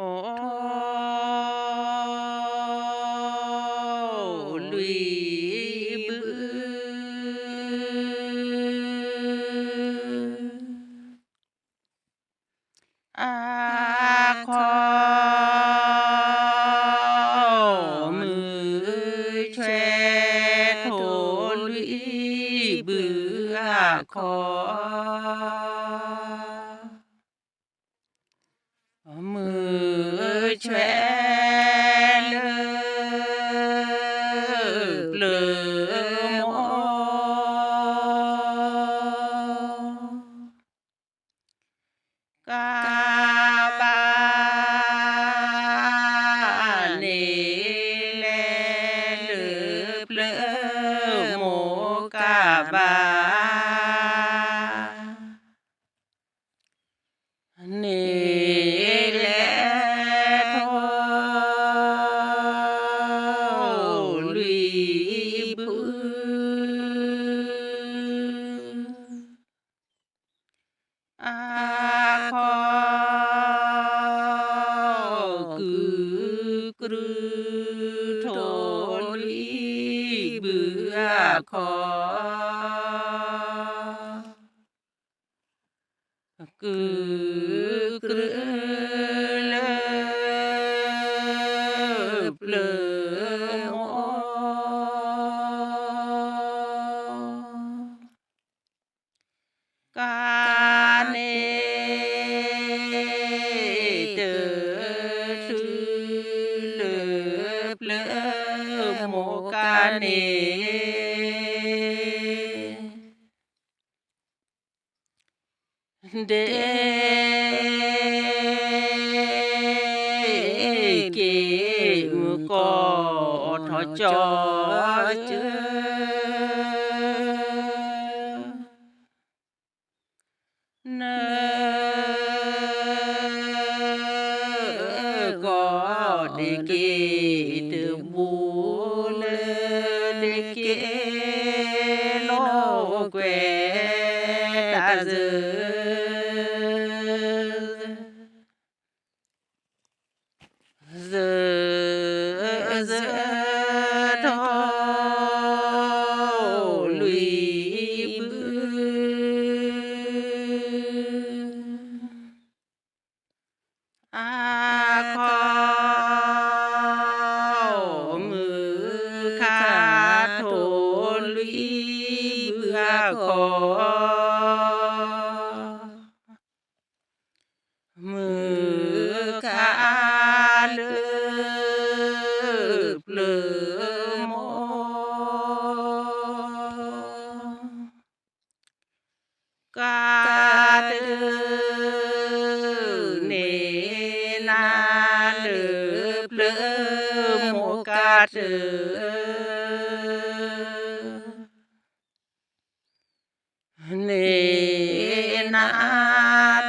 ขอ้ลุบืออาคอมือแชโทลุยบืออาคอมือ which way? ขอกือกลือเลเปลืออกา nơ có đi kì bù lơ đi kì lô quê đã dư dư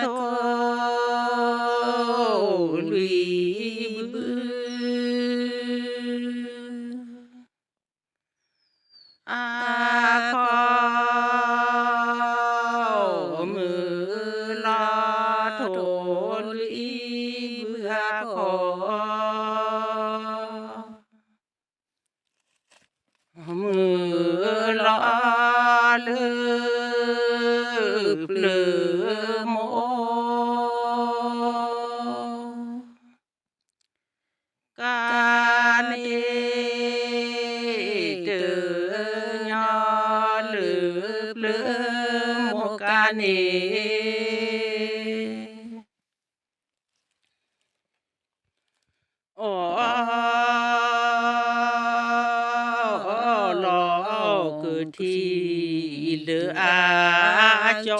ทลุยบืออาคอมือลอโทลุยเบื่อคอมือลอลืบหลือโมกาเนเตยอหรือหปลือโมกาเนโอ้ลอคือที่ ta cho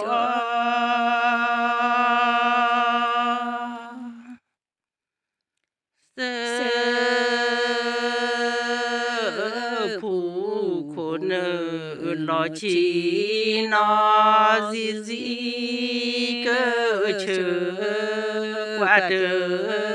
sơ phụ khổ nợ nó chỉ nó gì gì cơ chờ qua đời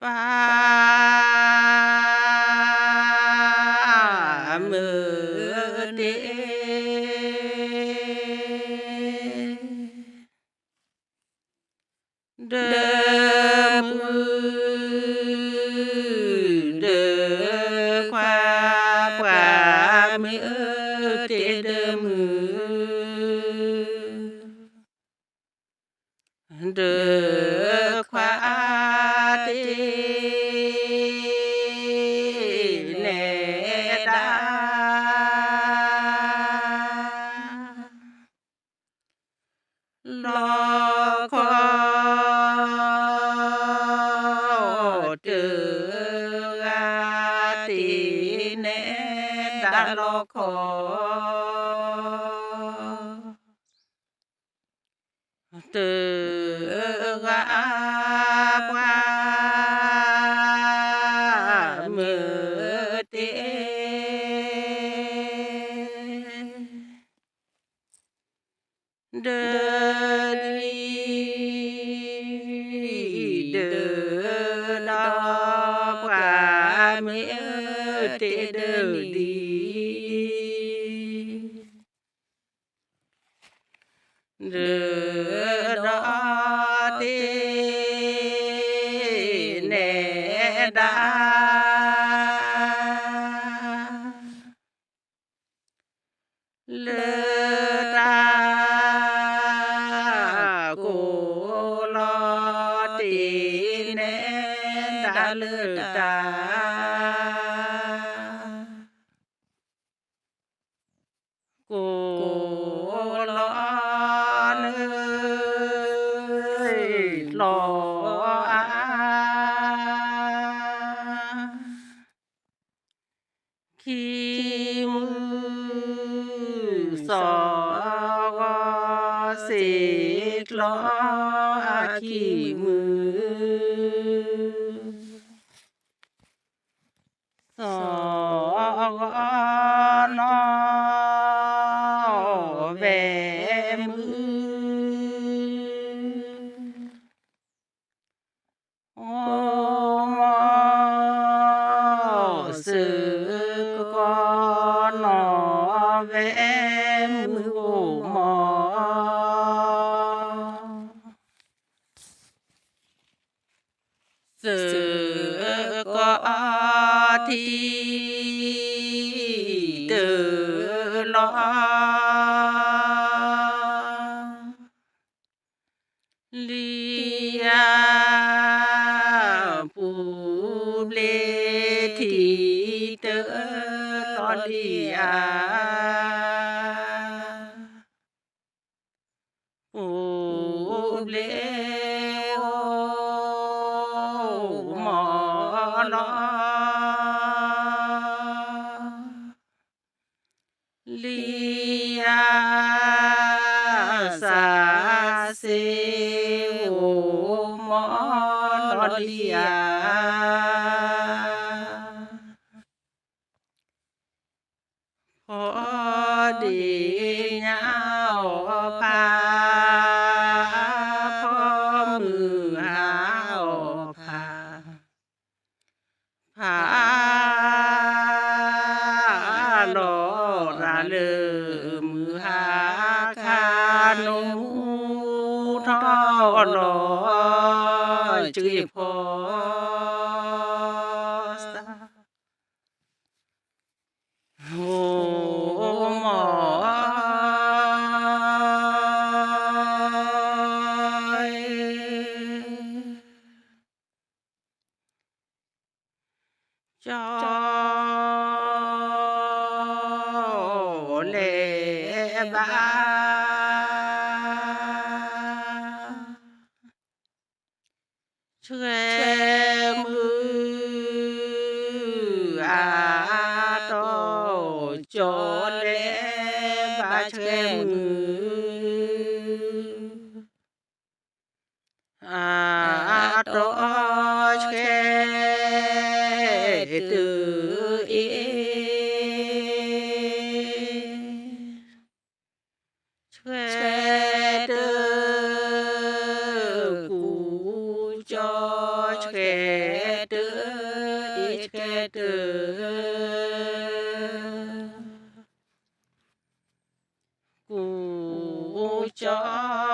ba mơ tế đơ mưa đơ qua qua mưa tế đơ mưa đơ từ gã qua mưa tê đơn đi đưa nó qua mưa tê đơn đi หรือราตีเนดาเลือตากูลอตีเนดาเลือตาเสกล้อขี้มือสอนอแวมือโอ้สือก็นอแว chi từ lo li phù lê thị tự lo li à เสิวมอรอเลียพอดีเงาปาพอมือหาพาพาโลระเลมือหานูทอนอจือพอจ้า lệ bãi อาอตเชตุเอเชตุกูจอเชตุอิเชตุกูจอ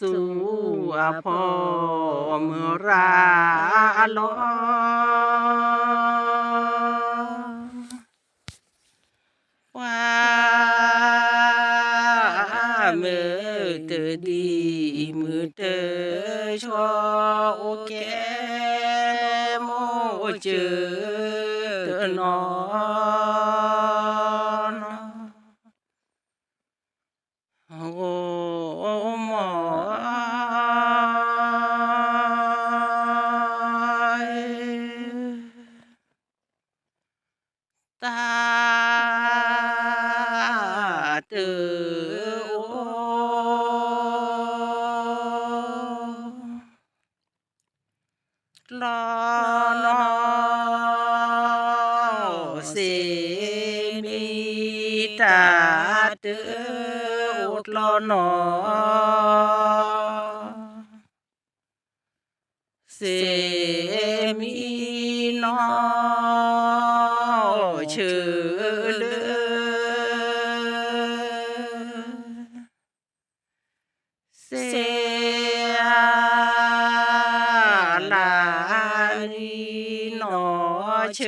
สู่อ่อเมื่อราลอนสิมีตาตืออุดลนอ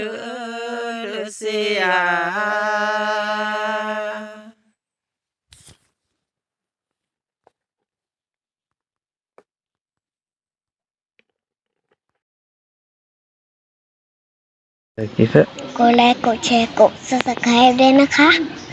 chữ được xì à cô che cô chè cô sẽ sạc em đây นะคะ